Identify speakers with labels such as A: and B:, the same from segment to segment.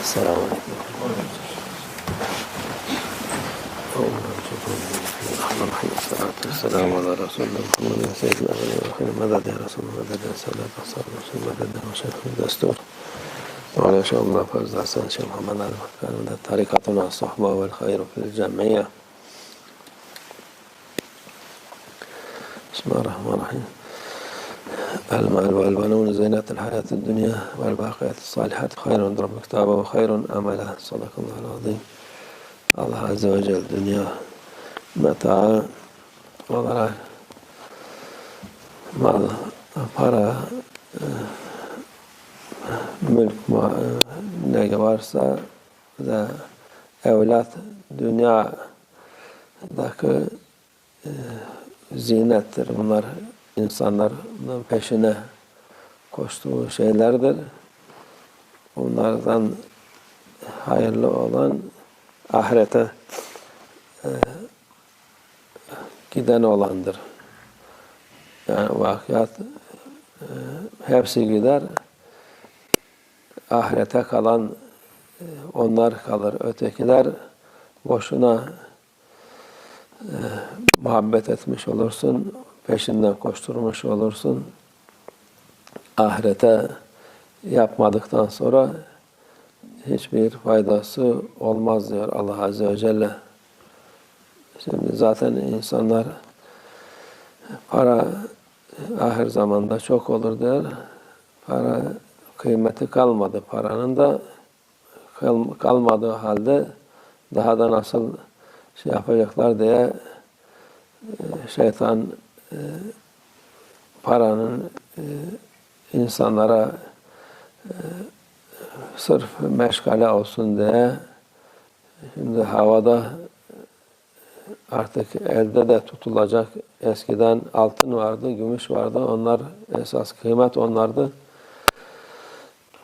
A: السلام عليكم. الرحمن الرحيم الصلاة والسلام على رسول الله محمد سيدنا وخير مدد يا رسول الله؟ مدد يا سادة أصحاب رسول مدد وشيخ؟ الدستور وعلى شاء الله فوز حسن شيخ محمد علي مكان مدد طريقتنا الصحبة والخير في الجمعية؟ بسم الله الرحمن الرحيم. المال والبنون زينة الحياة الدنيا والباقيات الصالحات. خير عند ربك تعبه وخير أمله. صدق الله العظيم. الله عز وجل الدنيا متاع وضرع مال فرا ملك nega varsa ذا أولاد دنيا ذاك زينات Bunlar insanlar bunların peşine koştuğu şeylerdir. Bunlardan hayırlı olan ahirete e, giden olandır. Yani vakiyat e, hepsi gider. Ahirete kalan e, onlar kalır. Ötekiler boşuna e, muhabbet etmiş olursun. Peşinden koşturmuş olursun. Ahirete yapmadıktan sonra hiçbir faydası olmaz diyor Allah Azze ve Celle. Şimdi zaten insanlar para ahir zamanda çok olur diyor. Para kıymeti kalmadı. Paranın da kal- kalmadığı halde daha da nasıl şey yapacaklar diye e, şeytan e, paranın e, insanlara sırf meşgale olsun diye şimdi havada artık elde de tutulacak eskiden altın vardı, gümüş vardı. Onlar esas kıymet onlardı.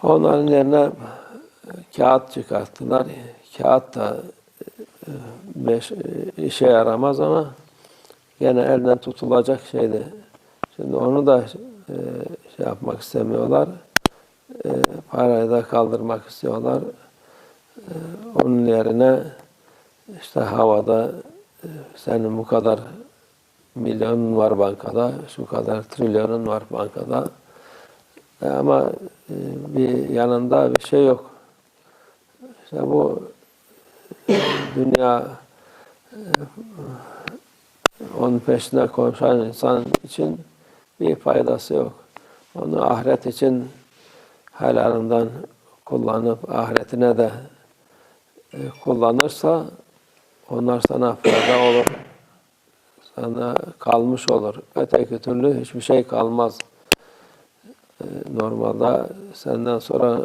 A: Onların yerine kağıt çıkarttılar. Kağıt da e, işe yaramaz ama gene elden tutulacak şeydi. Şimdi onu da e, şey yapmak istemiyorlar e, parayı da kaldırmak istiyorlar. E, onun yerine işte havada e, senin bu kadar milyonun var bankada, şu kadar trilyonun var bankada. E, ama e, bir yanında bir şey yok. İşte bu e, dünya e, onun peşine koşan insan için bir faydası yok. Onu ahiret için helalından kullanıp ahiretine de e, kullanırsa onlar sana fayda olur. Sana kalmış olur. Öteki türlü hiçbir şey kalmaz. E, Normalde senden sonra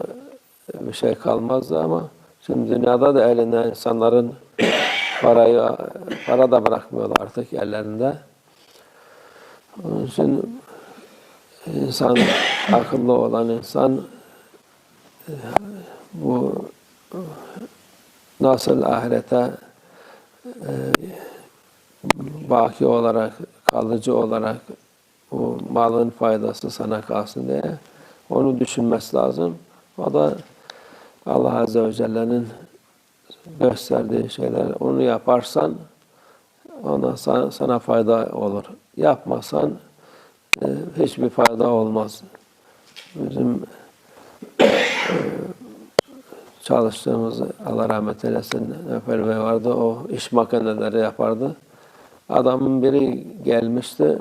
A: bir şey kalmazdı ama şimdi dünyada da elinde insanların parayı para da bırakmıyorlar artık ellerinde. Onun için insan akıllı olan insan bu nasıl ahirete e, baki olarak, kalıcı olarak bu malın faydası sana kalsın diye onu düşünmesi lazım. O da Allah Azze ve Celle'nin gösterdiği şeyler. Onu yaparsan ona sana, sana fayda olur. Yapmasan e, hiçbir fayda olmaz. Bizim çalıştığımız Allah rahmet eylesin Öfer Bey vardı. O iş makineleri yapardı. Adamın biri gelmişti.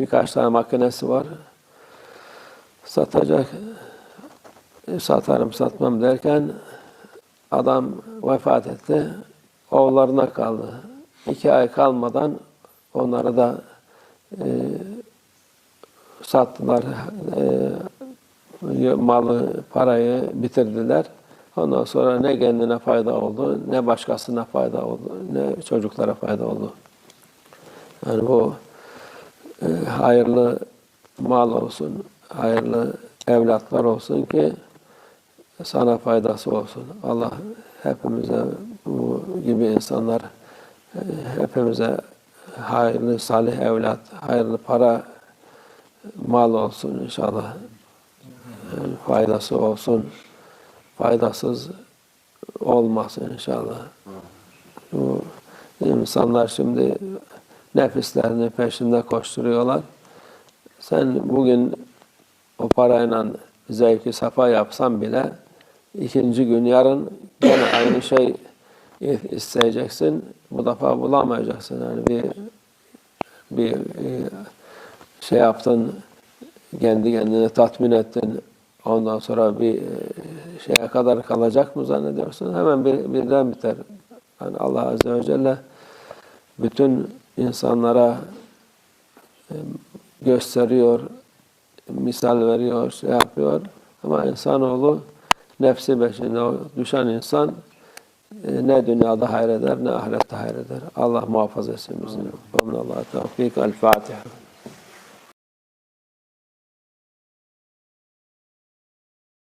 A: Birkaç tane makinesi var. Satacak. E, Satarım satmam derken adam vefat etti. Oğullarına kaldı. İki ay kalmadan onları da e, sattılar. E, malı, parayı bitirdiler. Ondan sonra ne kendine fayda oldu, ne başkasına fayda oldu, ne çocuklara fayda oldu. Yani bu e, hayırlı mal olsun, hayırlı evlatlar olsun ki sana faydası olsun. Allah hepimize bu gibi insanlar e, hepimize hayırlı salih evlat, hayırlı para, mal olsun inşallah. Faydası olsun. faydasız olmasın inşallah. Bu insanlar şimdi nefislerinin peşinde koşturuyorlar. Sen bugün o parayla zevki safa yapsan bile ikinci gün yarın gene aynı şey isteyeceksin. Bu defa bulamayacaksın. Yani bir bir e, şey yaptın, kendi kendine tatmin ettin. Ondan sonra bir e, şeye kadar kalacak mı zannediyorsun? Hemen bir, birden biter. Yani Allah Azze ve Celle bütün insanlara e, gösteriyor, misal veriyor, şey yapıyor. Ama insanoğlu nefsi peşinde o düşen insan e, ne dünyada hayreder ne ahirette hayreder. Allah muhafaza etsin bizi. Allah'a tevfik. El Fatiha.